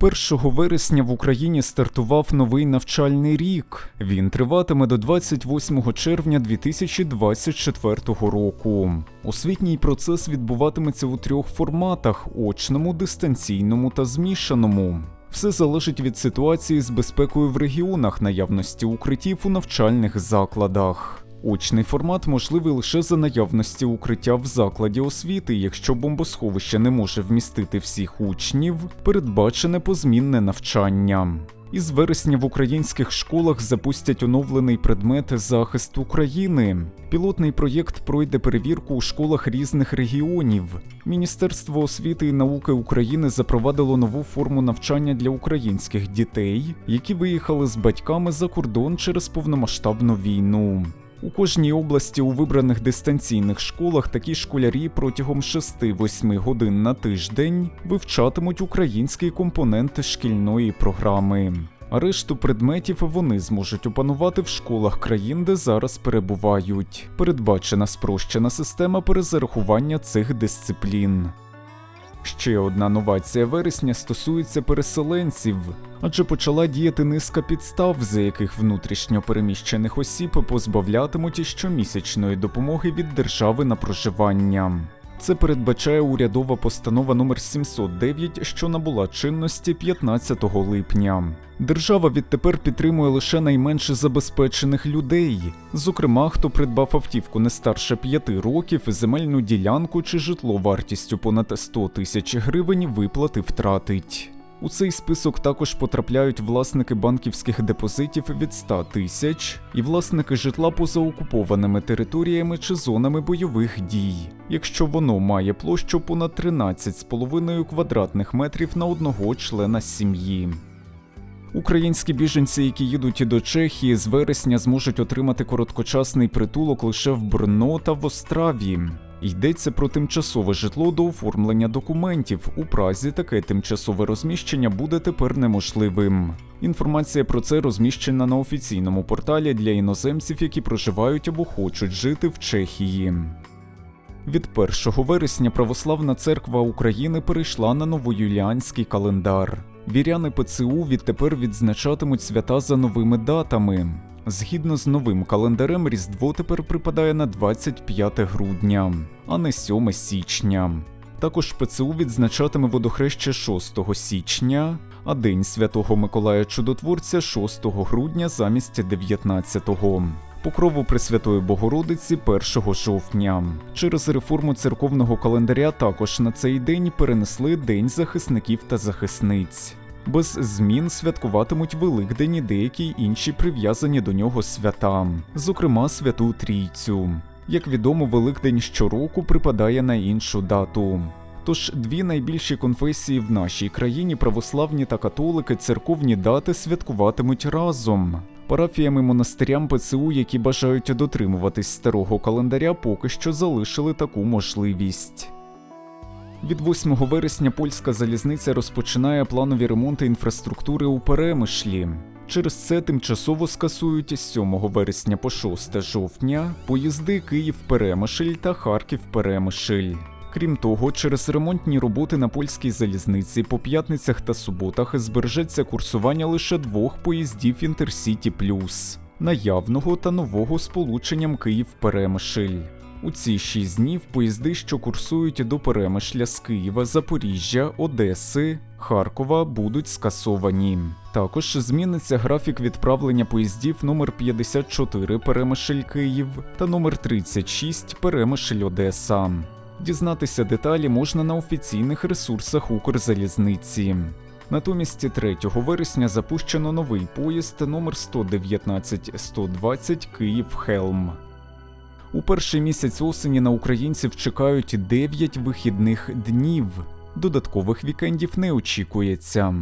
1 вересня в Україні стартував новий навчальний рік. Він триватиме до 28 червня 2024 року. Освітній процес відбуватиметься у трьох форматах: очному, дистанційному та змішаному. Все залежить від ситуації з безпекою в регіонах, наявності укриттів у навчальних закладах. Очний формат можливий лише за наявності укриття в закладі освіти, якщо бомбосховище не може вмістити всіх учнів, передбачене позмінне навчання. Із вересня в українських школах запустять оновлений предмет захист України. Пілотний проєкт пройде перевірку у школах різних регіонів. Міністерство освіти і науки України запровадило нову форму навчання для українських дітей, які виїхали з батьками за кордон через повномасштабну війну. У кожній області у вибраних дистанційних школах такі школярі протягом 6-8 годин на тиждень вивчатимуть український компонент шкільної програми. А решту предметів вони зможуть опанувати в школах країн, де зараз перебувають. Передбачена спрощена система перезарахування цих дисциплін. Ще одна новація вересня стосується переселенців, адже почала діяти низка підстав, за яких внутрішньо переміщених осіб позбавлятимуть щомісячної допомоги від держави на проживання. Це передбачає урядова постанова номер 709, що набула чинності 15 липня. Держава відтепер підтримує лише найменше забезпечених людей, зокрема, хто придбав автівку не старше 5 років, земельну ділянку чи житло вартістю понад 100 тисяч гривень виплати втратить. У цей список також потрапляють власники банківських депозитів від 100 тисяч і власники житла поза окупованими територіями чи зонами бойових дій, якщо воно має площу понад 13,5 квадратних метрів на одного члена сім'ї. Українські біженці, які їдуть до Чехії, з вересня зможуть отримати короткочасний притулок лише в Брно та в Остраві. Йдеться про тимчасове житло до оформлення документів. У Празі таке тимчасове розміщення буде тепер неможливим. Інформація про це розміщена на офіційному порталі для іноземців, які проживають або хочуть жити в Чехії. Від 1 вересня Православна церква України перейшла на новоюліанський календар. Віряни ПЦУ відтепер відзначатимуть свята за новими датами. Згідно з новим календарем, Різдво тепер припадає на 25 грудня, а не 7 січня. Також ПЦУ відзначатиме водохреще 6 січня, а День Святого Миколая Чудотворця 6 грудня замість 19-го. Покрову Пресвятої Богородиці 1 жовтня. Через реформу церковного календаря також на цей день перенесли День захисників та захисниць. Без змін святкуватимуть Великдень і деякі інші прив'язані до нього свята, зокрема Святу Трійцю. Як відомо, Великдень щороку припадає на іншу дату. Тож дві найбільші конфесії в нашій країні православні та католики церковні дати святкуватимуть разом. Парафіям і монастирям ПЦУ, які бажають дотримуватись старого календаря, поки що залишили таку можливість. Від 8 вересня польська залізниця розпочинає планові ремонти інфраструктури у Перемишлі. Через це тимчасово скасують з 7 вересня по 6 жовтня поїзди Київ-Перемишль та Харків-Перемишль. Крім того, через ремонтні роботи на польській залізниці по п'ятницях та суботах збережеться курсування лише двох поїздів Інтерсіті Плюс наявного та нового сполученням Київ-Перемишль. У ці шість днів поїзди, що курсують до Перемишля з Києва, Запоріжжя, Одеси, Харкова, будуть скасовані. Також зміниться графік відправлення поїздів номер 54 Перемишль Київ та номер 36 Перемишль Одеса. Дізнатися деталі можна на офіційних ресурсах Укрзалізниці. Натомість 3 вересня запущено новий поїзд номер 119-120 Київ-Хелм. У перший місяць осені на українців чекають 9 вихідних днів. Додаткових вікендів не очікується.